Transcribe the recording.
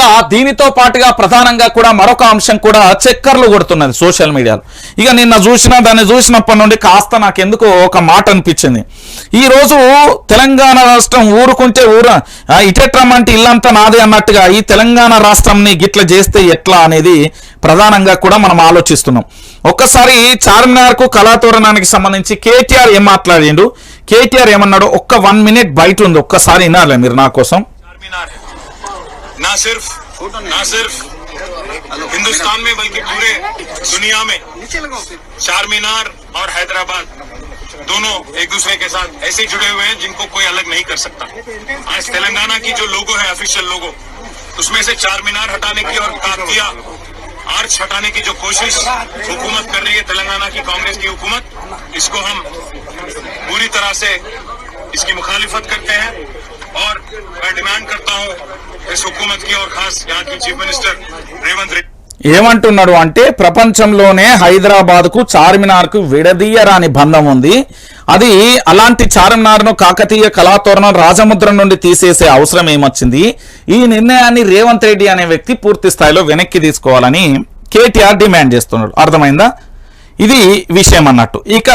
ఇక దీనితో పాటుగా ప్రధానంగా కూడా మరొక అంశం కూడా చక్కర్లు కొడుతున్నది సోషల్ మీడియాలో. ఇక నిన్న చూసిన దాన్ని చూసినప్పటి నుండి కాస్త నాకు ఒక మాట అనిపించింది. ఈ రోజు తెలంగాణ రాష్ట్రం ఊరుకుంటే ఊరు ఇటెట్రమంటే ఇల్లంతా నాదే అన్నట్టుగా ఈ తెలంగాణ రాష్ట్రంని గిట్ల చేస్తే ఎట్లా అనేది ప్రధానంగా కూడా మనం ఆలోచిస్తున్నాం. ఒక్కసారి చార్మినార్కు కళాతోరణానికి సంబంధించి కేటీఆర్ ఏం మాట్లాడిండు? కేటీఆర్ ఏమన్నాడు? ఒక్క వన్ మినిట్ బయట ఉంది. ఒక్కసారి వినాలి మీరు నా కోసం. ना सिर्फ़ ना सिर्फ़ हिंदुस्तान में, बल्कि पूरे दुनिया में। चार मीनार और हैदराबाद दोनों एक दूसरे के साथ ऐसे जुड़े हुए हैं जिनको कोई अलग नहीं कर सकता। आज तेलंगाना की जो लोगो है ऑफिशियल लोगो, उसमें से चार मीनार हटाने की और कातिया आर्च हटाने की जो कोशिश हुकूमत कर रही है, तेलंगाना की कांग्रेस की हुकूमत, इसको हम पूरी तरह से इसकी मुखालिफत करते हैं और मैं डिमांड करता हूँ इस हुकूमत की और खास यहाँ की चीफ मिनिस्टर रेवंत रेड्डी ఏమంటున్నాడు అంటే ప్రపంచంలోనే హైదరాబాద్ కు చార్మినార్ కు విడదీయరాని బంధం ఉంది అది అలాంటి చార్మినార్ ను కాకతీయ కళాతోరణం రాజముద్రం నుండి తీసేసే అవసరం ఏమొచ్చింది ఈ నిర్ణయాన్ని రేవంత్ రెడ్డి అనే వ్యక్తి పూర్తి స్థాయిలో వెనక్కి తీసుకోవాలని కేటీఆర్ డిమాండ్ చేస్తున్నాడు అర్థమైందా ఇది విషయం అన్నట్టు ఇక